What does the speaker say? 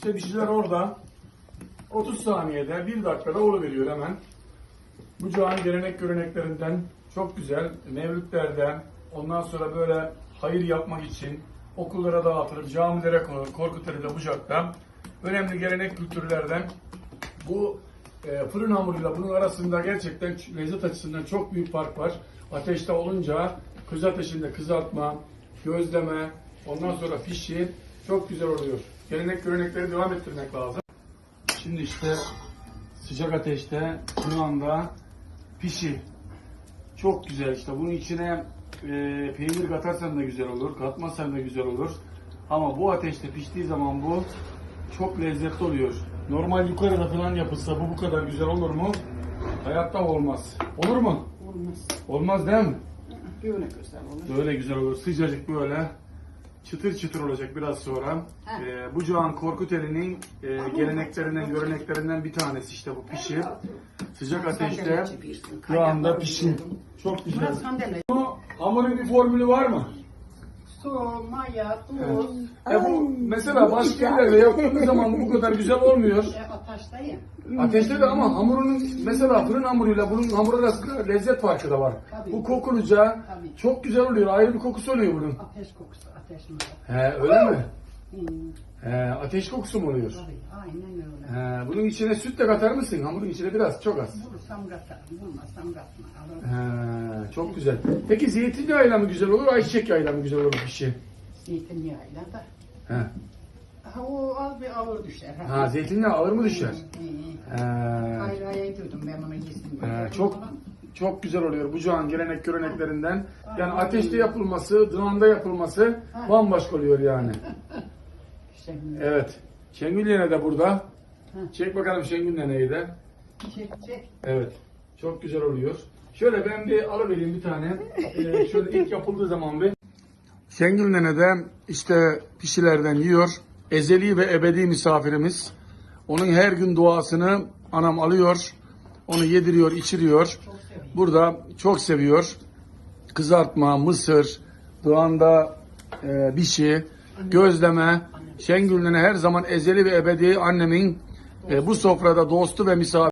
İşte pişiler orada. 30 saniyede, 1 dakikada oluveriyor hemen. Bu cağın gelenek göreneklerinden çok güzel. Mevlütlerden, ondan sonra böyle hayır yapmak için okullara dağıtılır, camilere konur, Korkuteli'de, Bucak'ta. Önemli gelenek kültürlerden bu e, fırın hamuruyla bunun arasında gerçekten lezzet açısından çok büyük fark var. Ateşte olunca kız ateşinde kızartma, gözleme, ondan sonra pişi çok güzel oluyor. Gelenek görenekleri devam ettirmek lazım. Şimdi işte sıcak ateşte şu anda pişi. Çok güzel işte. Bunun içine e, peynir katarsan da güzel olur, katmazsan da güzel olur. Ama bu ateşte piştiği zaman bu çok lezzetli oluyor. Normal yukarıda falan yapılsa bu bu kadar güzel olur mu? Hayatta olmaz. Olur mu? Olmaz. Olmaz değil mi? Böyle güzel olur. Böyle güzel olur. Sıcacık böyle çıtır çıtır olacak biraz sonra. Ee, bu Can Korkuteli'nin e, geleneklerinden, göreneklerinden bir tanesi işte bu pişi. Sıcak ateşte şu anda pişi. Çok güzel. Burası sandalye. Bu hamurun bir formülü var mı? Su, maya, tuz. E bu mesela başka yerlerde yapıldığı zaman bu kadar güzel olmuyor. E, ateşteyim. Ateşte de ama hamurunun mesela fırın hamuruyla bunun hamur arasında lezzet farkı da var. Tabii. Bu kokunca Tabii. çok güzel oluyor. Ayrı bir kokusu oluyor bunun. Ateş kokusu, ateş mi? He öyle mi? Hmm, He ateş kokusu mu oluyor? tabii, aynen öyle. He, bunun içine süt de katar mısın? Hamurun içine biraz çok az. Bulursam katarım, bulmazsam katma. Alırım. He, çok güzel. Peki zeytinyağıyla mı güzel olur, ayçiçek yağıyla mı güzel olur bir şey? Zeytinyağıyla da. He. Ha, o az bir ağır düşer. Ha zeytinyağı ağır mı düşer? He. Hayır hayır yedirdim ben onu yesin. He, çok çok güzel oluyor. Bu can gelenek göreneklerinden. Yani ateşte yapılması, dımanda yapılması bambaşka oluyor yani. İşte Evet. Şengül yine de burada. Çek bakalım Şengül neneyi de. çek çek. Evet. Çok güzel oluyor. Şöyle ben bir alıvereyim bir tane. Ee, şöyle ilk yapıldığı zaman bir. Şengül nene de işte pişilerden yiyor. Ezeli ve ebedi misafirimiz. Onun her gün duasını anam alıyor. Onu yediriyor, içiriyor. Burada çok seviyor. Kızartma, mısır, doğanda e, bişi, gözleme. Şengül nene her zaman ezeli ve ebedi annemin e, bu sofrada dostu ve misafir.